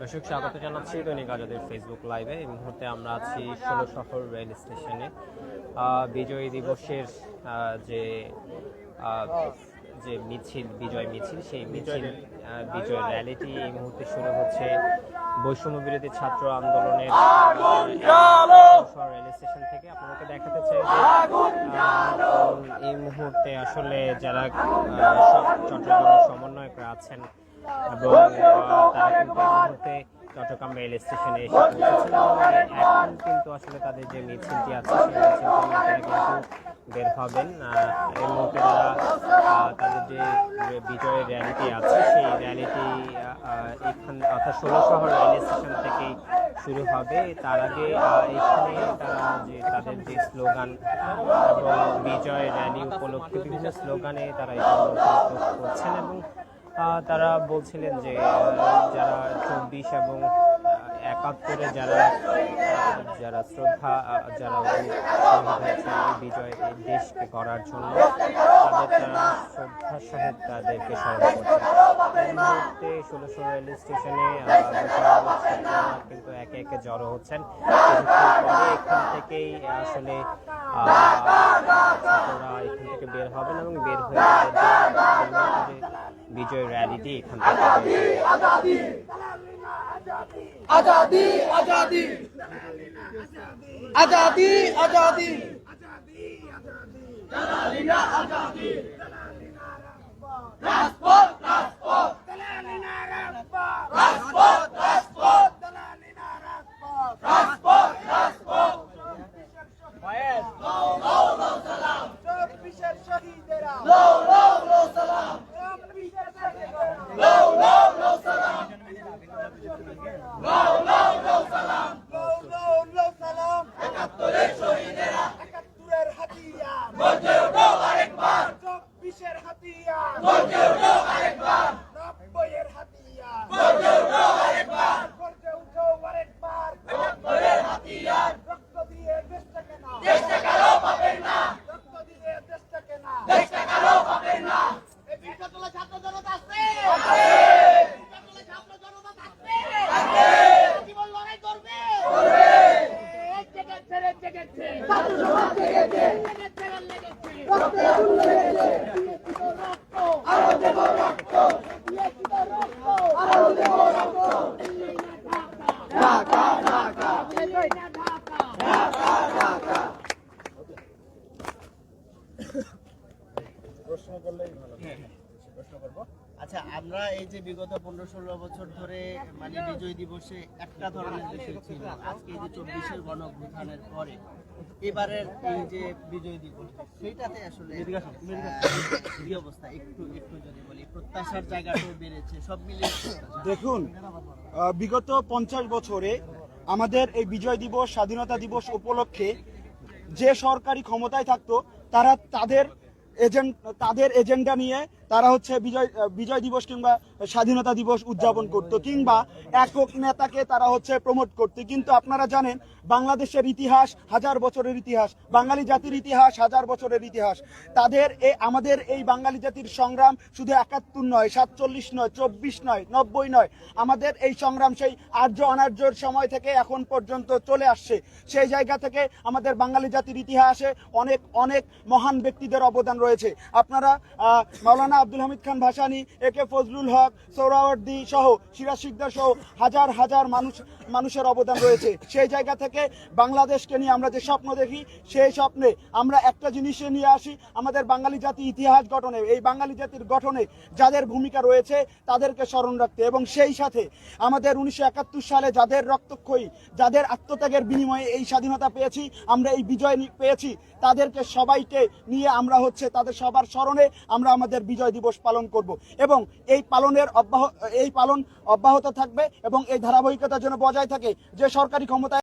দর্শক স্বাগত জানাচ্ছি দৈনিক আজাদের ফেসবুক লাইভে এই মুহূর্তে আমরা আছি ষোলো শহর রেল স্টেশনে। বিজয় দিবসের যে যে মিছিল বিজয় মিছিল সেই মিছিল বিজয় র্যালিটি এই মুহূর্তে শুরু হচ্ছে। বৈষম্য বিরোধী ছাত্র আন্দোলনের স্টেশন থেকে আপনাদেরকে দেখাতে চাই এই মুহূর্তে আসলে যারা সব চট্টগ্রামের সমন্বয়করা আছেন এবং তারা কিন্তু এই মুহূর্তে চট্টগ্রাম রেল স্টেশনে এসে এখন কিন্তু আসলে তাদের যে মিছিলটি আছে, সেই মিছিলটি তারা কিন্তু বের হবেন। এই মুহূর্তে তারা তাদের যে বিজয়ের র্যালিটি আছে, সেই র্যালিটি এখানে, অর্থাৎ ষোলো শহর রেল স্টেশন থেকেই শুরু হবে। তার আগে এখানে তারা যে তাদের যে স্লোগান এবং বিজয় র্যালি উপলক্ষে বিভিন্ন স্লোগানে তারা করছেন এবং তারা বলছিলেন যে যারা চব্বিশ এবং আহ, একাত্তরে যারা যারা শ্রদ্ধা যারা বিজয় এই দেশকে করার জন্য তাদের তারা শ্রদ্ধার সহিত তাদেরকে এই মুহূর্তে ষোলোশো রেল স্টেশনে কিন্তু একে একে জড়ো হচ্ছেন। পরে এখান থেকেই আসলে ছাত্ররা এখান থেকে বের হবেন এবং বের হয়ে বিজয় র্যালিটি এখান থেকে জেগেছে ছাত্র সমাজ জেগেছে লেগেছে রে লেগেছে রক্তে আগুন লেগেছে দিয়েছি তো রক্ত আরও দেব রক্ত দিয়েছি তো রক্ত আরও দেব রক্ত দিল্লি না ঢাকা ঢাকা ঢাকা দিল্লি না ঢাকা ঢাকা ঢাকা আচ্ছা আমরা এই যে বিগত পনেরো ষোলো বছর ধরে মানে বিজয় দিবসে একটা ধরনের বিষয় ছিল আজকে এই যে চব্বিশের গণঅভ্যুত্থানের পরে এবারের এই যে বিজয় দিবস সেইটাতে আসলে কি অবস্থা? একটু একটু যদি বলি প্রত্যাশার জায়গাটাও বেড়েছে সব মিলিয়ে দেখুন বিগত পঞ্চাশ বছরে আমাদের এই বিজয় দিবস স্বাধীনতা দিবস উপলক্ষে যে সরকারি ক্ষমতায় থাকতো তারা তাদের এজেন্ট তাদের এজেন্ডা নিয়ে তারা হচ্ছে বিজয় বিজয় দিবস কিংবা স্বাধীনতা দিবস উদযাপন করত কিংবা একক নেতাকে তারা হচ্ছে প্রমোট করতে। কিন্তু আপনারা জানেন বাংলাদেশের ইতিহাস হাজার বছরের ইতিহাস বাঙালি জাতির ইতিহাস হাজার বছরের ইতিহাস। তাদের এ আমাদের এই বাঙালি জাতির সংগ্রাম শুধু একাত্তর নয় সাতচল্লিশ নয় চব্বিশ নয় নব্বই নয় আমাদের এই সংগ্রাম সেই আর্য অনার্যর সময় থেকে এখন পর্যন্ত চলে আসছে। সেই জায়গা থেকে আমাদের বাঙালি জাতির ইতিহাসে অনেক অনেক মহান ব্যক্তিদের অবদান রয়েছে। আপনারা আহ, মাওলানা আব্দুল হামিদ খান ভাসানী, এ কে ফজলুল হক, সৌরাওয়ার্দী সহ, সিরাজ সিকদার সহ হাজার হাজার মানুষ, মানুষের অবদান রয়েছে। সেই জায়গা থেকে বাংলাদেশকে নিয়ে আমরা যে স্বপ্ন দেখি, সেই স্বপ্নে আমরা একটা জিনিসে নিয়ে আসি, আমাদের বাঙালি জাতি ইতিহাস গঠনে। এই বাঙালি জাতির গঠনে যাদের ভূমিকা রয়েছে, তাদেরকে স্মরণ রাখতে। এবং সেই সাথে আমাদের উনিশশো একাত্তর সালে যাদের রক্তক্ষয়ী, যাদের আত্মত্যাগের বিনিময়ে এই স্বাধীনতা পেয়েছি, আমরা এই বিজয় পেয়েছি, তাদেরকে সবাইকে নিয়ে আমরা হচ্ছে তাদের সবার স্মরণে আমরা আমাদের বিজয় দিবস পালন করব এবং এই পালনের অব্যাহ এই পালন অব্যাহত থাকবে এবং এই ধারাবাহিকতা যেন বজায় থাকে, যে সরকারি ক্ষমতায়